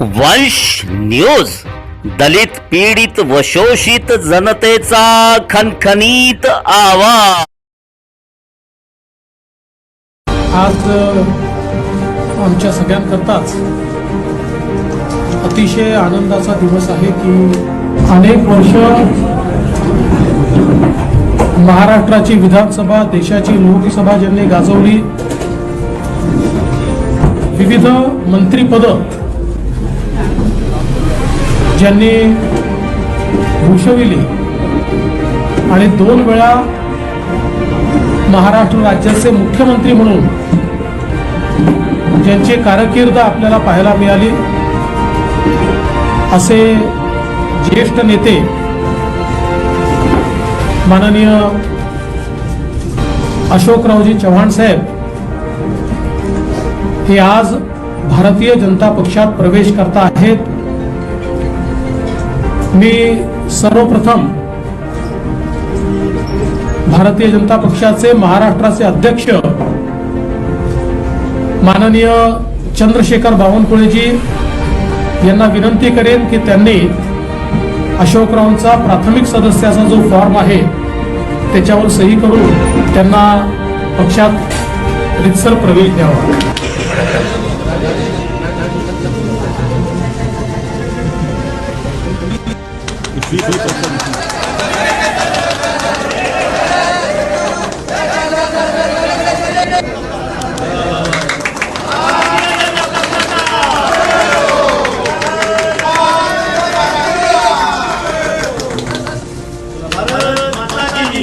वंश न्यूज दलित पीडित व शोषित जनतेचा खनखनीत आवाज. आज आमच्या सगळ्यांकरताच अतिशय आनंदाचा दिवस आहे की अनेक वर्ष महाराष्ट्राची विधानसभा देशाची लोकसभा ज्यांनी गाजवली विविध मंत्रीपदं ज्यांनी भूषविली. आणि दोन वेळा महाराष्ट्र राज्याचे मुख्यमंत्री म्हणून ज्यांची कारकीर्द आपल्याला पाहायला मिळाली असे ज्येष्ठ नेते माननीय अशोकरावजी चव्हाण साहेब हे आज भारतीय जनता पक्षात प्रवेश करता आहेत. मी सर्वप्रथम भारतीय जनता पक्षाचे महाराष्ट्राचे अध्यक्ष माननीय चंद्रशेखर बावनकुळेजी यांना विनंती करेन की त्यांनी अशोकरावांचा प्राथमिक सदस्याचा जो फॉर्म आहे त्याच्यावर सही करून त्यांना पक्षात रितसर प्रवेश द्यावा. 주의 주의 없어 भारत माता की